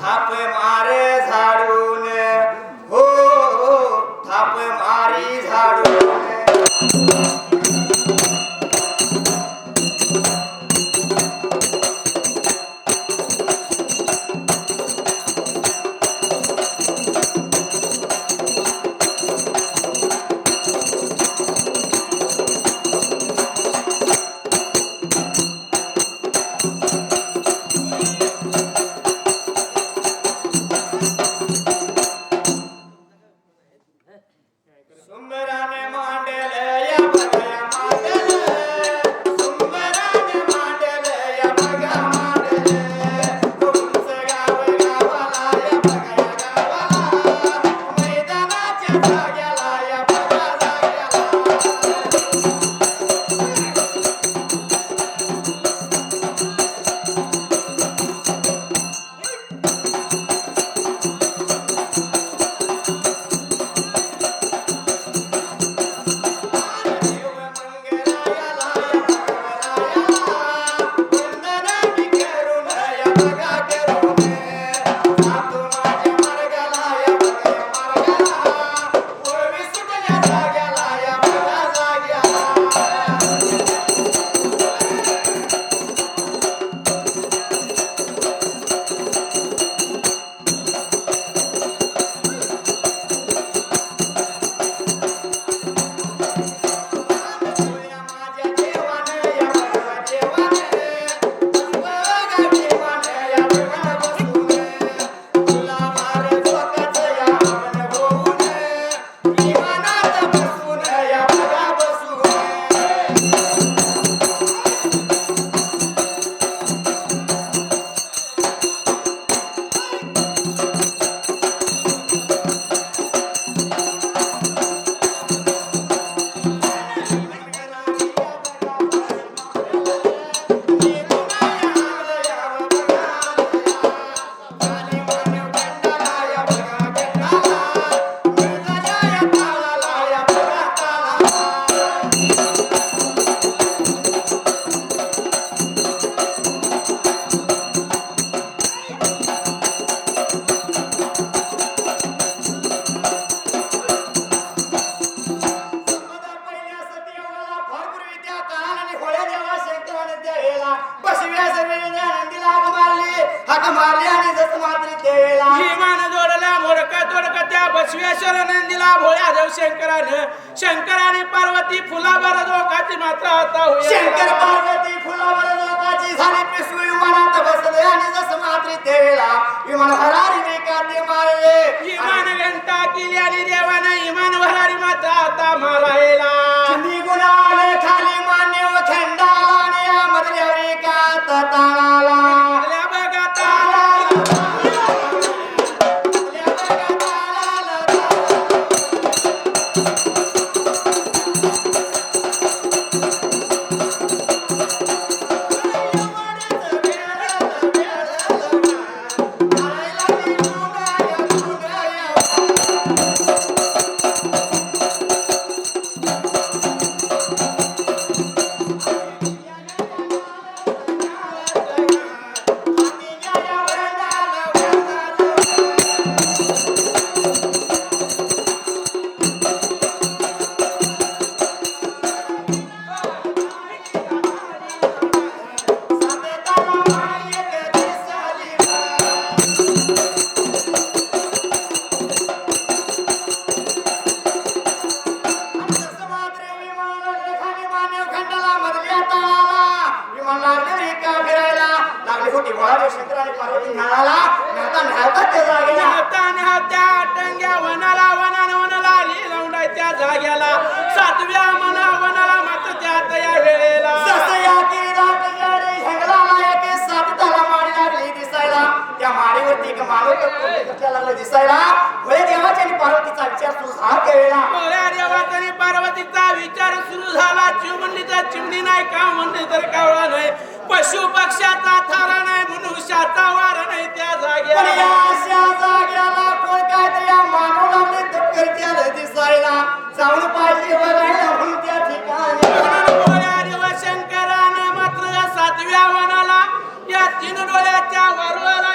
থাপে মারে बसवेश्वर नंदीला भोळ्या देव शंकरानं शंकराने पार्वती फुलाभर दोकाची मात्र आता होय शंकर पार्वती फुलावर लोकाची झाली पिसवी विमानात बसले आणि जस मात्र वेळेला विमान हरारी वेकाते मारले. इमान घंटा केली आणि देवानं इमान भरारी मात्र आता मारायला ताळाला न्हाता न्हात्या टंग्या वनाला वनान वनाला त्या जाग्याला. सातव्या मना वनाला मात्र त्या तया वेळेला. त्या माडीवरती एक मानव दिसायला भोळे देवाच्या आणि पार्वतीचा विचार सुरू झाला त्यावेळेला भोळ्या देवाचा पार्वतीचा विचार सुरू झाला. चिमणीचा चिमणी नाही का म्हणली तर कावळा नाही. पशु पक्षाचा थारा पण या अशा जाग्याला कोण या दिसायला. जाऊन पाहिजे बघायला म्हणून त्या ठिकाणी. म्हणून मात्र या सातव्या वनाला या तीन डोळ्याच्या वरवाला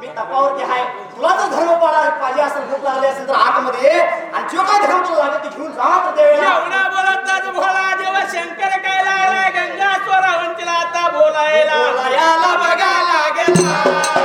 मी तपावरती आहे. तुला जर धर्म पाळा पाहिजे असं भूक लागले असेल तर आतमध्ये. आणि जो काय धर्म तुला लागेल ते घेऊन जा तर बोलत भोळा देव शंकर काय लागलाय गंगा स्वरावंतीला आता बोलायला. बघा लागेल.